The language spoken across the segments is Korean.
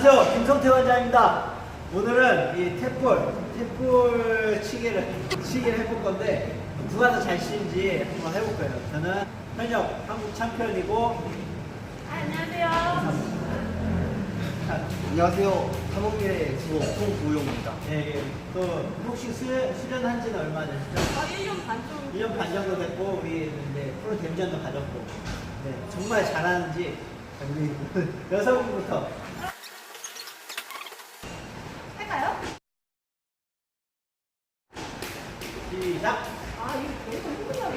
김성태 원장입니다. 오늘은 이 탭볼, 탭볼 치기를, 치기를 해볼 건데, 누가 더 잘 치는지 한번 해볼 거예요. 저는 현역 한국 챔피언이고, 안녕하세요. 안녕하세요. 한국의 주호 송구용입니다. 예, 예. 또 혹시 수련, 수련한 지는 얼마 되시죠? 아, 1년 반 좀. 1년 반 정도 됐고, 우리 이제 프로 데뷔전도 가졌고, 네, 정말 잘하는지, 우리 여성분부터 시작! 아, 이거 힘들어요.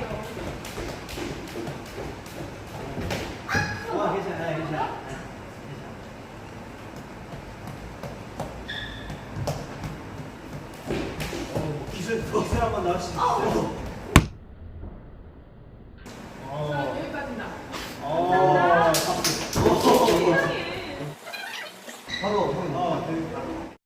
어, 괜찮아, 괜찮아. 어, 기술, 기술 한번 나올 수 있어요? 자, 어, 여기까지다. 어. 박수. 오, 세상에. 바로 형. 어, 그,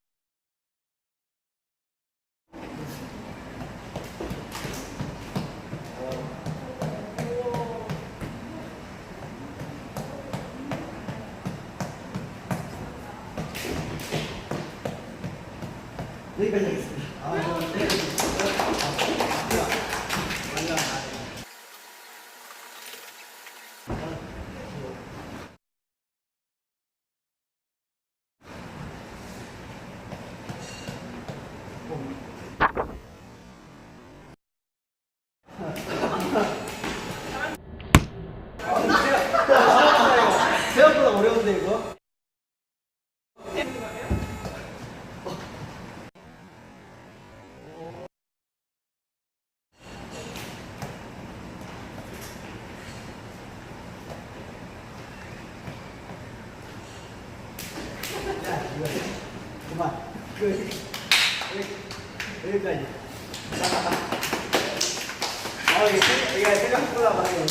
여기까지 하겠습니다. 아, 저, 네. 아. 생각보다 어려운데 이거? 야 이거 그만 그 여기, 여기까지. 아 이게 생- 이게 생각보다 많이 어렵네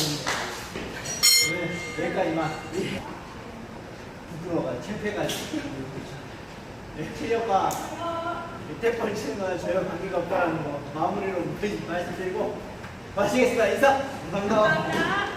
네, 여기까지만? 부끄러워가 창피해가지고. 네, 체력과 탭벌 치는 거는 전혀 관계가 없다는 거. 마무리로 말씀드리고 마치겠습니다. 인사! 감사합니다.